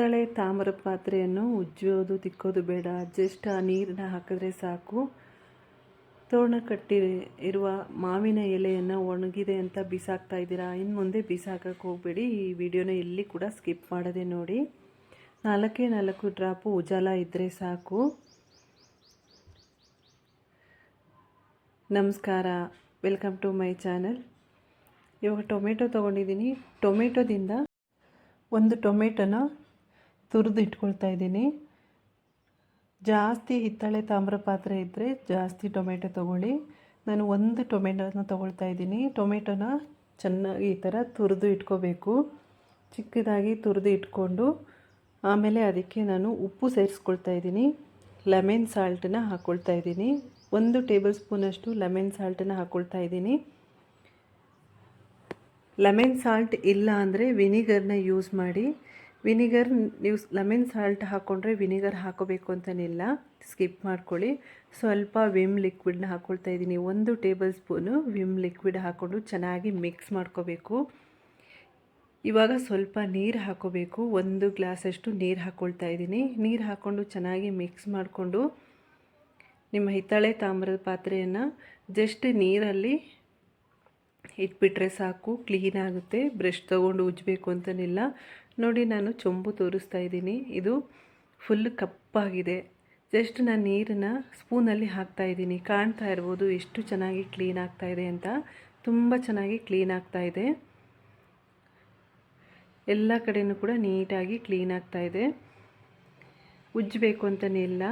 ಹಿತ್ತಳೆ ತಾಮ್ರ ಪಾತ್ರೆಯನ್ನು ಉಜ್ಜೋದು, ತಿಕ್ಕೋದು ಬೇಡ. ಜಸ್ಟ್ ಆ ನೀರನ್ನ ಹಾಕಿದ್ರೆ ಸಾಕು. ತೋರಣ ಕಟ್ಟಿ ಇರುವ ಮಾವಿನ ಎಲೆಯನ್ನು ಒಣಗಿದೆ ಅಂತ ಬಿಸಾಕ್ತಾ ಇದ್ದೀರಾ? ಇನ್ನು ಮುಂದೆ ಬಿಸಾಕಕ್ಕೆ ಹೋಗಬೇಡಿ. ಈ ವಿಡಿಯೋನ ಇಲ್ಲಿ ಕೂಡ ಸ್ಕಿಪ್ ಮಾಡದೆ ನೋಡಿ. ನಾಲ್ಕೇ ನಾಲ್ಕು ಡ್ರಾಪು ಉಜಾಲ ಇದ್ದರೆ ಸಾಕು. ನಮಸ್ಕಾರ. Welcome to my channel. ಇವಾಗ ಟೊಮೆಟೊ ತೊಗೊಂಡಿದ್ದೀನಿ. ಟೊಮೆಟೊದಿಂದ ಒಂದು ಟೊಮೆಟೊನ ತುರಿದು ಇಟ್ಕೊಳ್ತಾ ಇದ್ದೀನಿ. ಜಾಸ್ತಿ ಹಿತ್ತಾಳೆ ತಾಮ್ರ ಪಾತ್ರೆ ಇದ್ದರೆ ಜಾಸ್ತಿ ಟೊಮೆಟೊ ತೊಗೊಳ್ಳಿ. ನಾನು ಒಂದು ಟೊಮೆಟೊನ ತೊಗೊಳ್ತಾ ಇದ್ದೀನಿ. ಟೊಮೆಟೊನ ಚೆನ್ನಾಗಿ ಈ ಥರ ತುರಿದು ಇಟ್ಕೋಬೇಕು. ಚಿಕ್ಕದಾಗಿ ತುರಿದು ಇಟ್ಕೊಂಡು ಆಮೇಲೆ ಅದಕ್ಕೆ ನಾನು ಉಪ್ಪು ಸೇರಿಸ್ಕೊಳ್ತಾ ಇದ್ದೀನಿ. ಲೆಮನ್ ಸಾಲ್ಟನ್ನ ಹಾಕ್ಕೊಳ್ತಾ ಇದ್ದೀನಿ. ಒಂದು ಟೇಬಲ್ ಸ್ಪೂನಷ್ಟು ಲೆಮೆನ್ ಸಾಲ್ಟನ್ನು ಹಾಕ್ಕೊಳ್ತಾ ಇದ್ದೀನಿ. ಲೆಮನ್ ಸಾಲ್ಟ್ ಇಲ್ಲ ಅಂದರೆ ವಿನಿಗರ್ನ ಯೂಸ್ ಮಾಡಿ ವಿನಿಗರ್ ನೀವು ಲೆಮನ್ ಸಾಲ್ಟ್ ಹಾಕ್ಕೊಂಡ್ರೆ ವಿನಿಗರ್ ಹಾಕೋಬೇಕು ಅಂತನಿಲ್ಲ. ಸ್ಕಿಪ್ ಮಾಡ್ಕೊಳ್ಳಿ. ಸ್ವಲ್ಪ ವಿಮ್ ಲಿಕ್ವಿಡ್ನ ಹಾಕ್ಕೊಳ್ತಾ ಇದ್ದೀನಿ. ಒಂದು ಟೇಬಲ್ ಸ್ಪೂನು ವಿಮ್ ಲಿಕ್ವಿಡ್ ಹಾಕ್ಕೊಂಡು ಚೆನ್ನಾಗಿ ಮಿಕ್ಸ್ ಮಾಡ್ಕೋಬೇಕು. ಇವಾಗ ಸ್ವಲ್ಪ ನೀರು ಹಾಕೋಬೇಕು. ಒಂದು ಗ್ಲಾಸಷ್ಟು ನೀರು ಹಾಕ್ಕೊಳ್ತಾ ಇದ್ದೀನಿ. ನೀರು ಹಾಕ್ಕೊಂಡು ಚೆನ್ನಾಗಿ ಮಿಕ್ಸ್ ಮಾಡಿಕೊಂಡು ನಿಮ್ಮ ಹಿತ್ತಾಳೆ ತಾಮ್ರದ ಪಾತ್ರೆಯನ್ನು ಜಸ್ಟ್ ನೀರಲ್ಲಿ ಇಟ್ಬಿಟ್ರೆ ಸಾಕು. ಕ್ಲೀನ್ ಆಗುತ್ತೆ. ಬ್ರಷ್ ತೊಗೊಂಡು ಉಜ್ಜಬೇಕು ಅಂತನಿಲ್ಲ. ನೋಡಿ ನಾನು ಚೊಂಬು ತೋರಿಸ್ತಾ ಇದ್ದೀನಿ. ಇದು ಫುಲ್ ಕಪ್ಪಾಗಿದೆ. ಜಸ್ಟ್ ನಾನು ನೀರನ್ನು ಸ್ಪೂನಲ್ಲಿ ಹಾಕ್ತಾ ಇದ್ದೀನಿ. ಕಾಣ್ತಾ ಇರ್ಬೋದು ಎಷ್ಟು ಚೆನ್ನಾಗಿ ಕ್ಲೀನ್ ಆಗ್ತಾ ಇದೆ ಅಂತ. ತುಂಬ ಚೆನ್ನಾಗಿ ಕ್ಲೀನ್ ಆಗ್ತಾ ಇದೆ. ಎಲ್ಲ ಕಡೆಯೂ ಕೂಡ ನೀಟಾಗಿ ಕ್ಲೀನ್ ಆಗ್ತಾ ಇದೆ. ಉಜ್ಜಬೇಕು ಅಂತಲೇ ಇಲ್ಲ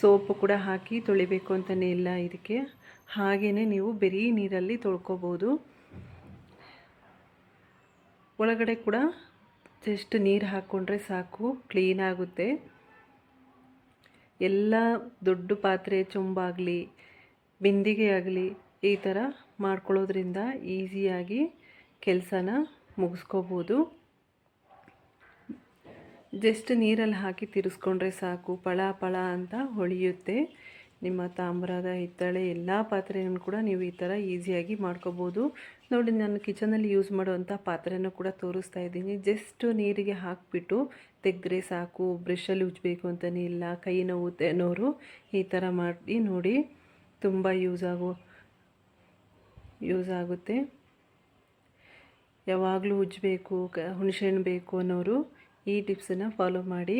ಸೋಪು ಕೂಡ ಹಾಕಿ ತೊಳಿಬೇಕು ಅಂತಲೇ ಇಲ್ಲ ಇದಕ್ಕೆ. ಹಾಗೆಯೇ ನೀವು ಬರೀ ನೀರಲ್ಲಿ ತೊಳ್ಕೊಬೋದು. ಒಳಗಡೆ ಕೂಡ ಜಸ್ಟ್ ನೀರು ಹಾಕ್ಕೊಂಡ್ರೆ ಸಾಕು ಕ್ಲೀನ್ ಆಗುತ್ತೆ. ಎಲ್ಲ ದೊಡ್ಡ ಪಾತ್ರೆ, ಚೊಂಬಾಗಲಿ, ಬಿಂದಿಗೆ ಆಗಲಿ ಈ ಥರ ಮಾಡ್ಕೊಳ್ಳೋದ್ರಿಂದ ಈಸಿಯಾಗಿ ಕೆಲಸನ ಮುಗಿಸ್ಕೋಬೋದು. ಜಸ್ಟ್ ನೀರಲ್ಲಿ ಹಾಕಿ ತಿರ್ಸ್ಕೊಂಡ್ರೆ ಸಾಕು, ಪಳ ಪಳ ಅಂತ ಹೊಳೆಯುತ್ತೆ. ನಿಮ್ಮ ತಾಮ್ರದ ಹಿತ್ತಾಳೆ ಎಲ್ಲ ಪಾತ್ರೆಯನ್ನು ಕೂಡ ನೀವು ಈ ಥರ ಈಸಿಯಾಗಿ ಮಾಡ್ಕೋಬೋದು. ನೋಡಿ, ನಾನು ಕಿಚನಲ್ಲಿ ಯೂಸ್ ಮಾಡುವಂಥ ಪಾತ್ರೆನೂ ಕೂಡ ತೋರಿಸ್ತಾ ಇದ್ದೀನಿ. ಜಸ್ಟ್ ನೀರಿಗೆ ಹಾಕಿಬಿಟ್ಟು ತೆಗೆದ್ರೆ ಸಾಕು ಬ್ರಷಲ್ಲಿ ಉಜ್ಜಬೇಕು ಅಂತಲೇ ಇಲ್ಲ ಕೈ ನೋವು ತೆನೋರು ಈ ಥರ ಮಾಡಿ ನೋಡಿ ತುಂಬ ಯೂಸ್ ಆಗೋ ಯೂಸ್ ಆಗುತ್ತೆ. ಯಾವಾಗಲೂ ಉಜ್ಜಬೇಕು ಕ ಹುಣಸೆಹಣ್ಣು ಬೇಕು ಅನ್ನೋರು ಈ ಟಿಪ್ಸನ್ನು ಫಾಲೋ ಮಾಡಿ.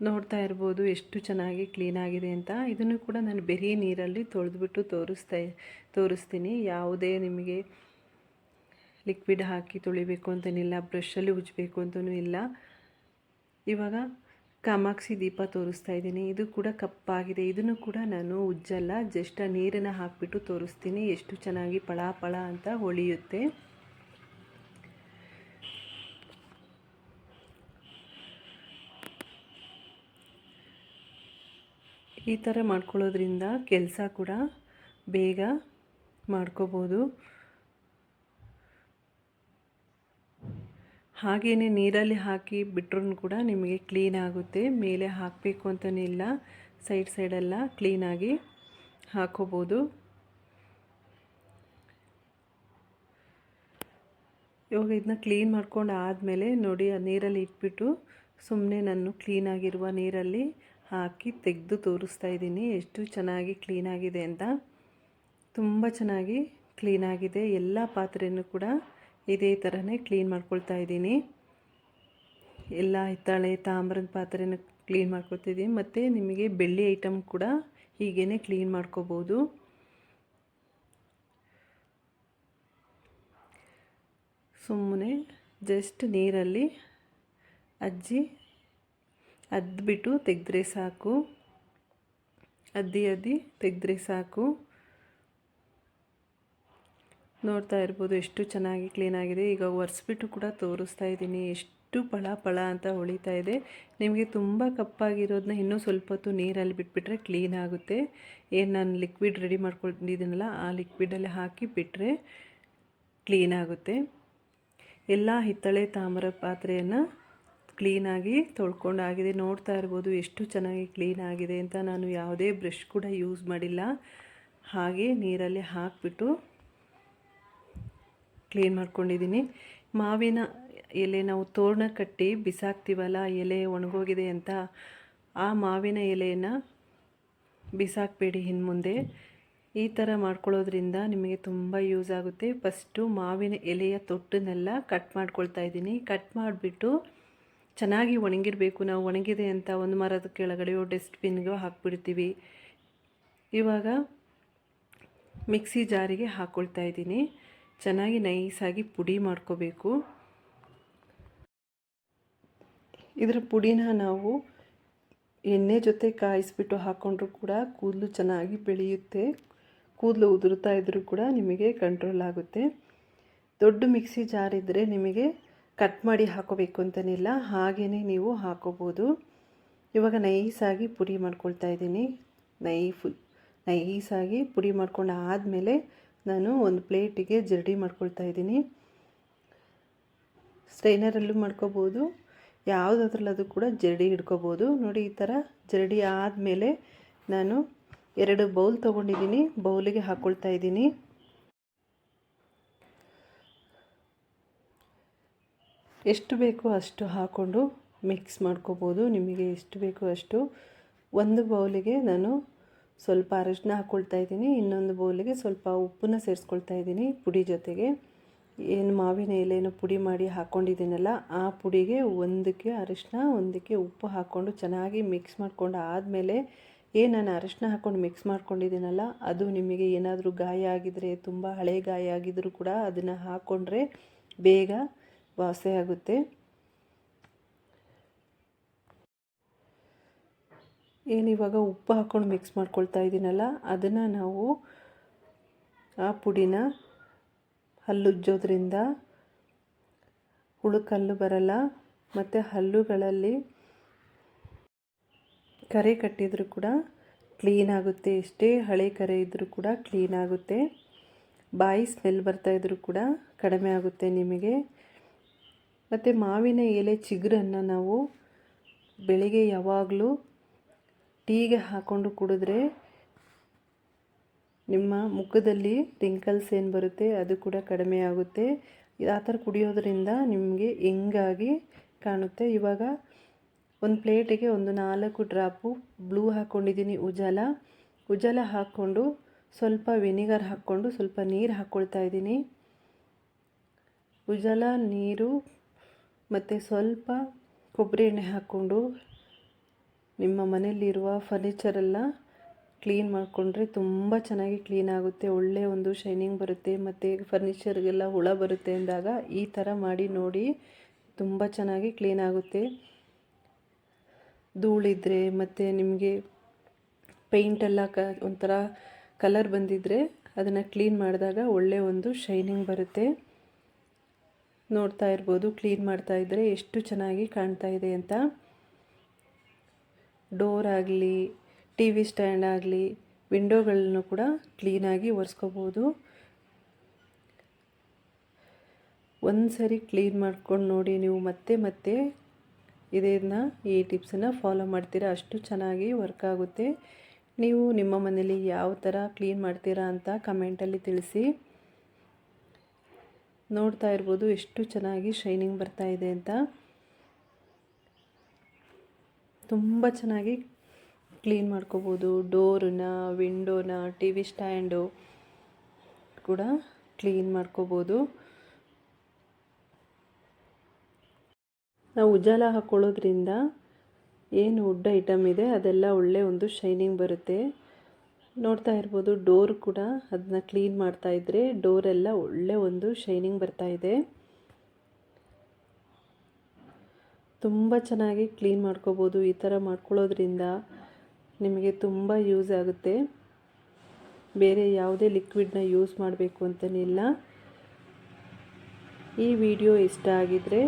ನೋಡ್ತಾ ಇರ್ಬೋದು ಎಷ್ಟು ಚೆನ್ನಾಗಿ ಕ್ಲೀನಾಗಿದೆ ಅಂತ. ಇದನ್ನು ಕೂಡ ನಾನು ಬೆರಿ ನೀರಲ್ಲಿ ತೊಳೆದುಬಿಟ್ಟು ತೋರಿಸ್ತಾ ತೋರಿಸ್ತೀನಿ. ಯಾವುದೇ ನಿಮಗೆ ಲಿಕ್ವಿಡ್ ಹಾಕಿ ತೊಳಿಬೇಕು ಅಂತನಿಲ್ಲ ಬ್ರಷಲ್ಲಿ ಉಜ್ಜಬೇಕು ಅಂತಲೂ ಇಲ್ಲ. ಇವಾಗ ಕಾಮಾಕ್ಷಿ ದೀಪ ತೋರಿಸ್ತಾ ಇದ್ದೀನಿ. ಇದು ಕೂಡ ಕಪ್ಪಾಗಿದೆ. ಇದನ್ನು ಕೂಡ ನಾನು ಉಜ್ಜಲ್ಲ, ಜಸ್ಟ್ ನೀರನ್ನು ಹಾಕಿಬಿಟ್ಟು ತೋರಿಸ್ತೀನಿ. ಎಷ್ಟು ಚೆನ್ನಾಗಿ ಪಳಾ ಪಳ ಅಂತ ಹೊಳೆಯುತ್ತೆ. ಈ ಥರ ಮಾಡ್ಕೊಳ್ಳೋದ್ರಿಂದ ಕೆಲಸ ಕೂಡ ಬೇಗ ಮಾಡ್ಕೋಬೋದು. ಹಾಗೆಯೇ ನೀರಲ್ಲಿ ಹಾಕಿ ಬಿಟ್ರೂ ಕೂಡ ನಿಮಗೆ ಕ್ಲೀನ್ ಆಗುತ್ತೆ. ಮೇಲೆ ಹಾಕಬೇಕು ಇಲ್ಲ. ಸೈಡ್ ಸೈಡೆಲ್ಲ ಕ್ಲೀನಾಗಿ ಹಾಕೋಬೋದು. ಇವಾಗ ಇದನ್ನ ಕ್ಲೀನ್ ಮಾಡ್ಕೊಂಡು ಆದಮೇಲೆ ನೋಡಿ, ಆ ನೀರಲ್ಲಿ ಇಟ್ಬಿಟ್ಟು ಸುಮ್ಮನೆ ನಾನು ಕ್ಲೀನಾಗಿರುವ ನೀರಲ್ಲಿ ಹಾಕಿ ತೆಗೆದು ತೋರಿಸ್ತಾ ಇದ್ದೀನಿ. ಎಷ್ಟು ಚೆನ್ನಾಗಿ ಕ್ಲೀನಾಗಿದೆ ಅಂತ. ತುಂಬ ಚೆನ್ನಾಗಿ ಕ್ಲೀನಾಗಿದೆ ಎಲ್ಲ ಪಾತ್ರೆಯೂ ಕೂಡ ಇದೇ ಥರನೇ ಕ್ಲೀನ್ ಮಾಡ್ಕೊಳ್ತಾ ಇದ್ದೀನಿ. ಎಲ್ಲ ಹಿತ್ತಾಳೆ, ತಾಮ್ರದ ಪಾತ್ರೆನ ಕ್ಲೀನ್ ಮಾಡ್ಕೊತಿದ್ದೀನಿ ಮತ್ತು ನಿಮಗೆ ಬೆಳ್ಳಿ ಐಟಮ್ ಕೂಡ ಹೀಗೇ ಕ್ಲೀನ್ ಮಾಡ್ಕೋಬೋದು. ಸುಮ್ಮನೆ ಜಸ್ಟ್ ನೀರಲ್ಲಿ ಅಜ್ಜಿ ಅದ್ಬಿಟ್ಟು ತೆಗೆದ್ರೆ ಸಾಕು. ಅದ್ದಿ ಅದ್ದಿ ತೆಗೆದ್ರೆ ಸಾಕು. ನೋಡ್ತಾ ಇರ್ಬೋದು ಎಷ್ಟು ಚೆನ್ನಾಗಿ ಕ್ಲೀನಾಗಿದೆ ಈಗ ಒರೆಸ್ಬಿಟ್ಟು ಕೂಡ ತೋರಿಸ್ತಾ ಇದ್ದೀನಿ. ಎಷ್ಟು ಪಳ ಪಳ ಅಂತ ಹೊಳಿತಾ ಇದೆ. ನಿಮಗೆ ತುಂಬ ಕಪ್ಪಾಗಿರೋದನ್ನ ಇನ್ನೂ ಸ್ವಲ್ಪ ಹೊತ್ತು ನೀರಲ್ಲಿ ಬಿಟ್ಬಿಟ್ರೆ ಕ್ಲೀನ್ ಆಗುತ್ತೆ. ಏನು ನಾನು ಲಿಕ್ವಿಡ್ ರೆಡಿ ಮಾಡ್ಕೊಂಡಿದ್ದೀನಲ್ಲ, ಆ ಲಿಕ್ವಿಡಲ್ಲಿ ಹಾಕಿ ಬಿಟ್ಟರೆ ಕ್ಲೀನ್ ಆಗುತ್ತೆ. ಎಲ್ಲ ಹಿತ್ತಳೆ ತಾಮ್ರ ಪಾತ್ರೆಯನ್ನು ಕ್ಲೀನಾಗಿ ತೊಳ್ಕೊಂಡಾಗಿದೆ ನೋಡ್ತಾ ಇರ್ಬೋದು ಎಷ್ಟು ಚೆನ್ನಾಗಿ ಕ್ಲೀನ್ ಆಗಿದೆ ಅಂತ. ನಾನು ಯಾವುದೇ ಬ್ರಷ್ ಕೂಡ ಯೂಸ್ ಮಾಡಿಲ್ಲ. ಹಾಗೆ ನೀರಲ್ಲಿ ಹಾಕಿಬಿಟ್ಟು ಕ್ಲೀನ್ ಮಾಡ್ಕೊಂಡಿದ್ದೀನಿ. ಮಾವಿನ ಎಲೆ ನಾವು ತೋರಣ ಕಟ್ಟಿ ಬಿಸಾಕ್ತೀವಲ್ಲ ಎಲೆ ಒಣಗೋಗಿದೆ ಅಂತ. ಆ ಮಾವಿನ ಎಲೆಯನ್ನು ಬಿಸಾಕಬೇಡಿ ಇನ್ನು ಈ ಥರ ಮಾಡ್ಕೊಳ್ಳೋದ್ರಿಂದ ನಿಮಗೆ ತುಂಬ ಯೂಸ್ ಆಗುತ್ತೆ. ಫಸ್ಟು ಮಾವಿನ ಎಲೆಯ ತೊಟ್ಟನ್ನೆಲ್ಲ ಕಟ್ ಮಾಡ್ಕೊಳ್ತಾ ಇದ್ದೀನಿ. ಕಟ್ ಮಾಡಿಬಿಟ್ಟು ಚೆನ್ನಾಗಿ ಒಣಗಿರಬೇಕು, ನಾವು ಒಣಗಿದೆ ಅಂತ ಒಂದು ಮರದ ಕೆಳಗಡೆಯೋ ಡಸ್ಟ್ಬಿನ್ಗೋ ಹಾಕ್ಬಿಡ್ತೀವಿ. ಇವಾಗ ಮಿಕ್ಸಿ ಜಾರಿಗೆ ಹಾಕ್ಕೊಳ್ತಾ ಇದ್ದೀನಿ. ಚೆನ್ನಾಗಿ ನೈಸಾಗಿ ಪುಡಿ ಮಾಡ್ಕೋಬೇಕು. ಇದರ ಪುಡಿನ ನಾವು ಎಣ್ಣೆ ಜೊತೆ ಕಾಯಿಸ್ಬಿಟ್ಟು ಹಾಕ್ಕೊಂಡ್ರೂ ಕೂಡ ಕೂದಲು ಚೆನ್ನಾಗಿ ಬೆಳೆಯುತ್ತೆ. ಕೂದಲು ಉದುರುತ್ತಾ ಇದ್ದರೂ ಕೂಡ ನಿಮಗೆ ಕಂಟ್ರೋಲ್ ಆಗುತ್ತೆ. ದೊಡ್ಡ ಮಿಕ್ಸಿ ಜಾರ್ ಇದ್ದರೆ ನಿಮಗೆ ಕಟ್ ಮಾಡಿ ಹಾಕೋಬೇಕು ಅಂತನಿಲ್ಲ ಹಾಗೇ ನೀವು ಹಾಕೋಬೋದು. ಇವಾಗ ನೈಸಾಗಿ ಪುಡಿ ಮಾಡ್ಕೊಳ್ತಾ ಇದ್ದೀನಿ. ನೈಫು, ನೈಸಾಗಿ ಪುಡಿ ಮಾಡ್ಕೊಂಡು ಆದಮೇಲೆ ನಾನು ಒಂದು ಪ್ಲೇಟಿಗೆ ಜರಡಿ ಮಾಡ್ಕೊಳ್ತಾ ಇದ್ದೀನಿ. ಸ್ಟ್ರೈನರಲ್ಲೂ ಮಾಡ್ಕೋಬೋದು ಯಾವುದಾದ್ರಲ್ಲದು ಕೂಡ ಜರಡಿ ಹಿಡ್ಕೋಬೋದು ನೋಡಿ, ಈ ಥರ ಜರಡಿ ಆದಮೇಲೆ ನಾನು ಎರಡು ಬೌಲ್ ತೊಗೊಂಡಿದ್ದೀನಿ, ಬೌಲಿಗೆ ಹಾಕ್ಕೊಳ್ತಾ ಇದ್ದೀನಿ. ಎಷ್ಟು ಬೇಕೋ ಅಷ್ಟು ಹಾಕ್ಕೊಂಡು ಮಿಕ್ಸ್ ಮಾಡ್ಕೋಬೋದು. ನಿಮಗೆ ಎಷ್ಟು ಬೇಕೋ ಅಷ್ಟು. ಒಂದು ಬೌಲಿಗೆ ನಾನು ಸ್ವಲ್ಪ ಅರಿಶಿನ ಹಾಕ್ಕೊಳ್ತಾ ಇದ್ದೀನಿ. ಇನ್ನೊಂದು ಬೌಲಿಗೆ ಸ್ವಲ್ಪ ಉಪ್ಪನ್ನ ಸೇರಿಸ್ಕೊಳ್ತಾ ಇದ್ದೀನಿ ಪುಡಿ ಜೊತೆಗೆ. ಏನು ಮಾವಿನ ಎಲೆಯನ್ನು ಪುಡಿ ಮಾಡಿ ಹಾಕ್ಕೊಂಡಿದ್ದೀನಲ್ಲ ಆ ಪುಡಿಗೆ ಒಂದಕ್ಕೆ ಅರಿಶಿನ ಒಂದಕ್ಕೆ ಉಪ್ಪು ಹಾಕ್ಕೊಂಡು ಚೆನ್ನಾಗಿ ಮಿಕ್ಸ್ ಮಾಡ್ಕೊಂಡು ಆದಮೇಲೆ ಏನು ನಾನು ಅರಿಶಿನ ಹಾಕ್ಕೊಂಡು ಮಿಕ್ಸ್ ಮಾಡ್ಕೊಂಡಿದ್ದೀನಲ್ಲ, ಅದು ನಿಮಗೆ ಏನಾದರೂ ಗಾಯ ಆಗಿದರೆ, ತುಂಬ ಹಳೆ ಗಾಯ ಆಗಿದ್ದರೂ ಕೂಡ ಅದನ್ನು ಹಾಕ್ಕೊಂಡ್ರೆ ಬೇಗ ವಾಸಿ ಆಗುತ್ತೆ. ಏನಿವಾಗ ಉಪ್ಪು ಹಾಕ್ಕೊಂಡು ಮಿಕ್ಸ್ ಮಾಡ್ಕೊಳ್ತಾ ಇದ್ದೀನಲ್ಲ ಅದನ್ನು ನಾವು ಆ ಪುಡಿನ ಹಲ್ಲುಜ್ಜೋದ್ರಿಂದ ಹುಳುಕಲ್ಲು ಬರಲ್ಲ, ಮತ್ತು ಹಲ್ಲುಗಳಲ್ಲಿ ಕರೆ ಕಟ್ಟಿದರೂ ಕೂಡ ಕ್ಲೀನ್ ಆಗುತ್ತೆ. ಎಷ್ಟೇ ಹಳೆ ಕರೆ ಇದ್ದರೂ ಕೂಡ ಕ್ಲೀನ್ ಆಗುತ್ತೆ. ಬಾಯಿ ಸ್ಮೆಲ್ ಬರ್ತಾ ಇದ್ದರೂ ಕೂಡ ಕಡಿಮೆ ಆಗುತ್ತೆ ನಿಮಗೆ. ಮತ್ತು ಮಾವಿನ ಎಲೆ ಚಿಗುರನ್ನು ನಾವು ಬೆಳಿಗ್ಗೆ ಯಾವಾಗಲೂ ಟೀಗೆ ಹಾಕ್ಕೊಂಡು ಕುಡಿದ್ರೆ ನಿಮ್ಮ ಮುಖದಲ್ಲಿ ರಿಂಕಲ್ಸ್ ಏನು ಬರುತ್ತೆ ಅದು ಕೂಡ ಕಡಿಮೆ ಆಗುತ್ತೆ. ಆ ಥರ ಕುಡಿಯೋದ್ರಿಂದ ನಿಮಗೆ ಹೆಂಗಾಗಿ ಕಾಣುತ್ತೆ. ಇವಾಗ ಒಂದು ಪ್ಲೇಟಿಗೆ ಒಂದು ನಾಲ್ಕು ಡ್ರಾಪು ಬ್ಲೂ ಹಾಕ್ಕೊಂಡಿದ್ದೀನಿ ಉಜಾಲ. ಉಜಾಲ ಹಾಕ್ಕೊಂಡು ಸ್ವಲ್ಪ ವಿನಿಗರ್ ಹಾಕ್ಕೊಂಡು ಸ್ವಲ್ಪ ನೀರು ಹಾಕ್ಕೊಳ್ತಾ ಇದ್ದೀನಿ. ಉಜಾಲ ನೀರು ಮತ್ತು ಸ್ವಲ್ಪ ಕೊಬ್ಬರಿ ಎಣ್ಣೆ ಹಾಕ್ಕೊಂಡು ನಿಮ್ಮ ಮನೆಯಲ್ಲಿರುವ ಫರ್ನಿಚರೆಲ್ಲ ಕ್ಲೀನ್ ಮಾಡಿಕೊಂಡ್ರೆ ತುಂಬ ಚೆನ್ನಾಗಿ ಕ್ಲೀನ್ ಆಗುತ್ತೆ. ಒಳ್ಳೆಯ ಒಂದು ಶೈನಿಂಗ್ ಬರುತ್ತೆ ಮತ್ತು ಫರ್ನಿಚರ್ಗೆಲ್ಲ ಹುಳ ಬರುತ್ತೆ ಅಂದಾಗ ಈ ಥರ ಮಾಡಿ ನೋಡಿ ತುಂಬ ಚೆನ್ನಾಗಿ ಕ್ಲೀನ್ ಆಗುತ್ತೆ. ಧೂಳಿದ್ರೆ ಮತ್ತು ನಿಮಗೆ ಪೇಂಟೆಲ್ಲ ಕ ಒಂಥರ ಕಲರ್ ಬಂದಿದ್ದರೆ ಅದನ್ನು ಕ್ಲೀನ್ ಮಾಡಿದಾಗ ಒಳ್ಳೆಯ ಒಂದು ಶೈನಿಂಗ್ ಬರುತ್ತೆ. ನೋಡ್ತಾ ಇರ್ಬೋದು, ಕ್ಲೀನ್ ಮಾಡ್ತಾ ಇದ್ದರೆ ಎಷ್ಟು ಚೆನ್ನಾಗಿ ಕಾಣ್ತಾ ಇದೆ ಅಂತ. ಡೋರ್ ಆಗಲಿ ಟಿ ವಿ ಸ್ಟ್ಯಾಂಡ್ ಆಗಲಿ ವಿಂಡೋಗಳನ್ನು ಕೂಡ ಕ್ಲೀನಾಗಿ ಒರೆಸ್ಕೋಬೋದು. ಒಂದು ಸರಿ ಕ್ಲೀನ್ ಮಾಡ್ಕೊಂಡು ನೋಡಿ ನೀವು ಮತ್ತೆ ಮತ್ತೆ ಇದನ್ನು ಈ ಟಿಪ್ಸನ್ನು ಫಾಲೋ ಮಾಡ್ತೀರಾ? ಅಷ್ಟು ಚೆನ್ನಾಗಿ ವರ್ಕ್ ಆಗುತ್ತೆ. ನೀವು ನಿಮ್ಮ ಮನೇಲಿ ಯಾವ ಥರ ಕ್ಲೀನ್ ಮಾಡ್ತೀರಾ ಅಂತ ಕಮೆಂಟಲ್ಲಿ ತಿಳಿಸಿ. ನೋಡ್ತಾ ಇರ್ಬೋದು ಎಷ್ಟು ಚೆನ್ನಾಗಿ ಶೈನಿಂಗ್ ಬರ್ತಾ ಇದೆ ಅಂತ. ತುಂಬ ಚೆನ್ನಾಗಿ ಕ್ಲೀನ್ ಮಾಡ್ಕೋಬೋದು. ಡೋರನ್ನ ವಿಂಡೋನ ಟಿ ವಿ ಸ್ಟ್ಯಾಂಡು ಕೂಡ ಕ್ಲೀನ್ ಮಾಡ್ಕೋಬೋದು. ನಾವು ಉಜಾಲ ಹಾಕ್ಕೊಳ್ಳೋದ್ರಿಂದ ಏನು ವುಡ್ ಐಟಮ್ ಇದೆ ಅದೆಲ್ಲ ಒಳ್ಳೆ ಒಂದು ಶೈನಿಂಗ್ ಬರುತ್ತೆ. ನೋಡ್ತಾ ಇರ್ಬೋದು, ಡೋರ್ ಕೂಡ ಅದನ್ನ ಕ್ಲೀನ್ ಮಾಡ್ತಾ ಇದ್ದರೆ ಡೋರೆಲ್ಲ ಒಳ್ಳೆ ಒಂದು ಶೈನಿಂಗ್ ಬರ್ತಾ ಇದೆ. ತುಂಬ ಚೆನ್ನಾಗಿ ಕ್ಲೀನ್ ಮಾಡ್ಕೋಬೋದು, ಈ ಥರ ಮಾಡ್ಕೊಳ್ಳೋದ್ರಿಂದ ನಿಮಗೆ ತುಂಬ ಯೂಸ್ ಆಗುತ್ತೆ. ಬೇರೆ ಯಾವುದೇ ಲಿಕ್ವಿಡ್ನ ಯೂಸ್ ಮಾಡಬೇಕು ಅಂತನಿಲ್ಲ. ಈ ವಿಡಿಯೋ ಇಷ್ಟ ಆಗಿದರೆ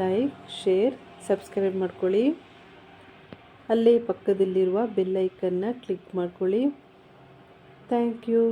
ಲೈಕ್, ಶೇರ್, ಸಬ್ಸ್ಕ್ರೈಬ್ ಮಾಡ್ಕೊಳ್ಳಿ. ಅಲ್ಲೇ ಪಕ್ಕದಲ್ಲಿರುವ ಬೆಲ್ಲೈಕನ್ನ ಕ್ಲಿಕ್ ಮಾಡ್ಕೊಳ್ಳಿ. Thank you